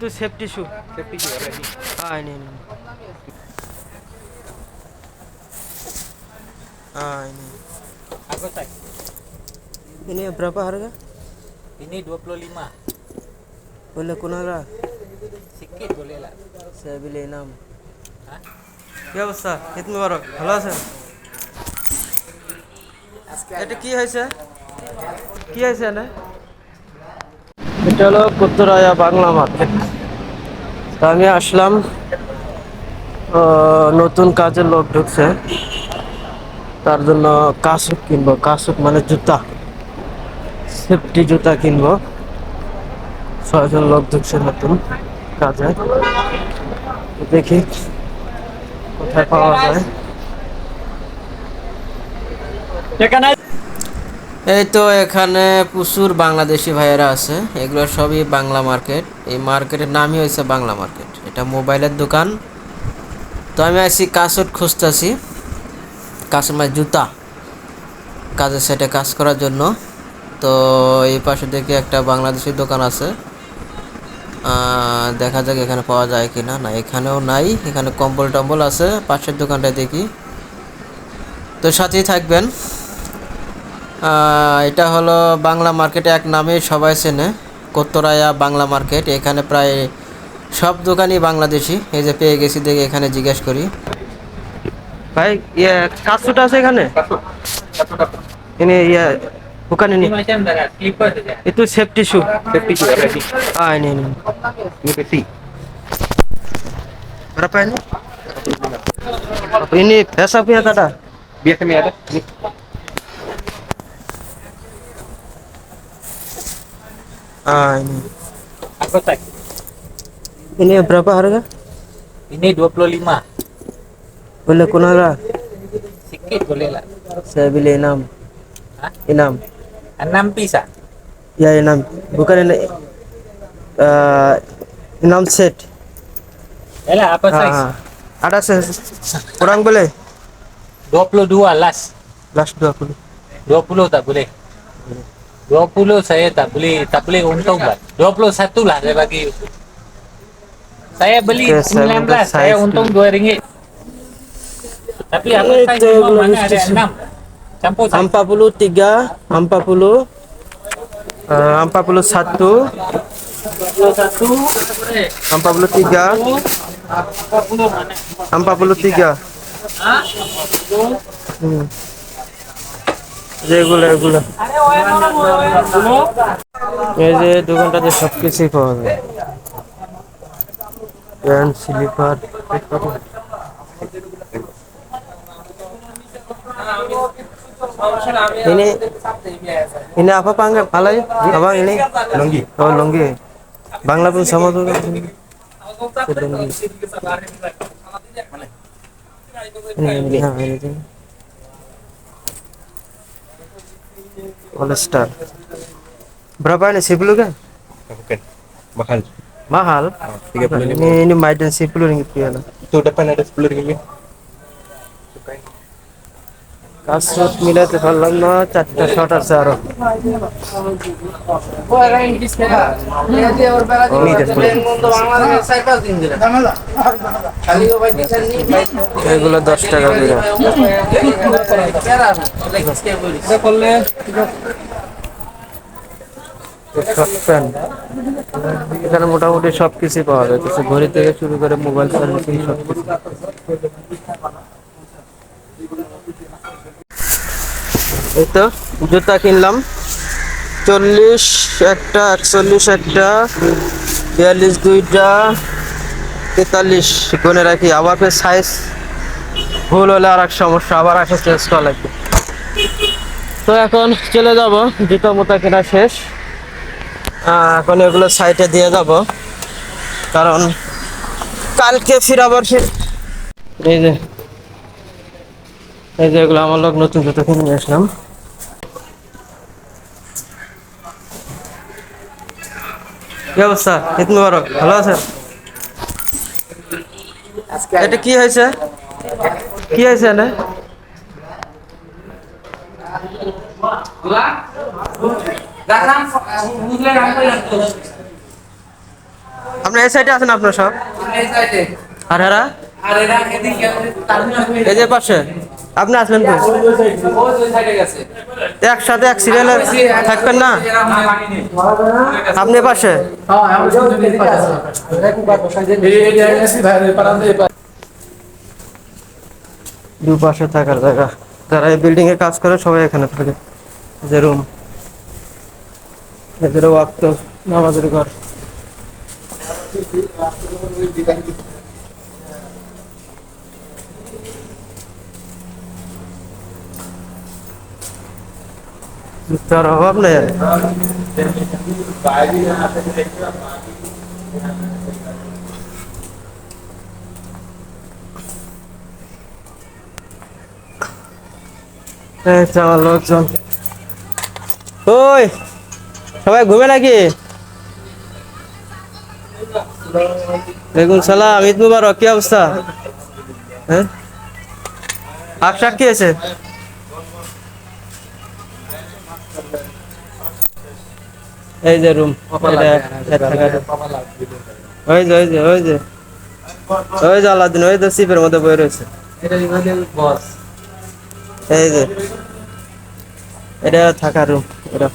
तू सेफ्टी शू सेफ्टी की है हाँ नहीं नहीं हाँ ini Aku cek. ini berapa harga Ini 25. boleh kunara Sikit boleh lah. saya beli enam Hah? কি অবস্থা ঈদ মুবারক ভালো আছেন এটা কি হয়েছে কি হয়েছে না এটা হলো কুত্তরায়া বাংলা মার্কেট। আমি আসলাম নতুন কাজের লোক ঢুকছে। তার জন্য কাসুক কিনবো, কাসুক মানে জুতা। সেফটি জুতা কিনবো। ছয়জন লোক ঢুকছে নতুন কাজে। দেখি কোথায় পাওয়া যায়। এই তো এখানে প্রচুর বাংলাদেশি ভাইয়েরা আছে। এগুলো সবই বাংলা মার্কেট। এই মার্কেটের নামই হয়েছে বাংলা মার্কেট। এটা মোবাইলের দোকান। তো আমি আছি কাসট খুঁজতেছি। কাসট মানে জুতা। কাজের সেটে কাজ করার জন্য। তো এই পাশে দেখি একটা বাংলাদেশি দোকান আছে। দেখা যাক এখানে পাওয়া যায় কি না না এখানেও নাই। এখানে কম্বল টম্বল আছে। পাশের দোকানটায় দেখি। তো সাথেই থাকবেন। এটা হলো বাংলা মার্কেটে এক নামে সবাই চেনে কোত্তরায়া বাংলা মার্কেট। এখানে প্রায় সব দোকানই বাংলাদেশি। এই যে পেয়ে গেছি দেখে এখানে জিজ্ঞেস করি। ভাই ইয়ে কাজটা আছে এখানে? এনে ইয়ে ah ini ini Ini peti. berapa ini ah ini Aku cek. ini berapa harga Ini 25. boleh kunara Sikit boleh lah. saya beli enam Hah? enam 6 piece ah. ya enam bukan ini uh, enam set Yalah apa size? ah, ada se kurang boleh 22 last. last 20 20 tak boleh. 20 saya tak boleh tak boleh untung lah. 21 lah saya bagi. Saya beli saya minta 19, saya untung dulu. 2 ringgit. Tapi apa memang belum mana ada setuju. 6. Campur size. 43 40 uh, 41 43 43 হুম যেগুলো এগুলো এই যে দোকানটাতে সব কিছুই পাওয়া যায় pant slipper ini ini apa panggil palai abang ini Longgi. oh longgi Bangla pun sama tuh kan longgi ini ini nah, ini All Star berapa ini 10 kan Bukan. Mahal. mahal Ah, 35. ini ini Maiden 10 ringgit piala Itu depan ada 10 ringgit. কাসরত মিলাতে পারলাম না, চারটা shot আছে আরও। এগুলো দশ টাকা করে। এখানে মোটামুটি সব কিছুই পাওয়া যায়, কিছু ঘড়ি থেকে শুরু করে মোবাইল সার্ভিসিং সব কিছু এই তো জুতা কিনলাম। চল্লিশ একটা, একচল্লিশ একটা, বিয়াল্লিশ দুইটা, তেতাল্লিশ গুনে রাখি আবার ফের সাইজ ভুল হলে আর এক সমস্যা, আবার আসে চেঞ্জ করা লাগবে। তো এখন চলে যাব, জুতো মোতা কেনা শেষ। এখন এগুলো সাইডে দিয়ে যাব। কারণ কালকে ফির আবার ফির এই যে এই যে এগুলো আমার লোক নতুন জুতো কিনে নিয়ে আসলাম। কি অবস্থা? ঈদ মুবারক। ভালো আছেন? এটা কি হয়েছে? কি হয়েছে না আপনার এই সাইডে আছেন আপনার সব? আর এই যে পাশে। আপনি আসবেন একসাথে এক সিরিয়ালে থাকবেন না? আপনি পাশে? দুপাশে থাকার জায়গা। যারা এই বিল্ডিং এ কাজ করে, সবাই এখানে থাকে। যে রুম এদের ওয়াক্ত, নামাজের ঘর। তার অভাব নেই আর। লোকজন। ওই, সবাই ঘুমে নাকি? দেখুন সালাম, ঈদ মুবারক, কি অবস্থা? হ্যাঁ? আকশাক কি আছে? এই যে রুম ওই যে ওই যে ওই যে। ওই যে আলাদিন ওই যে সিপের মধ্যে বই রয়েছে। এই যে। এটা থাকার রুম এটা।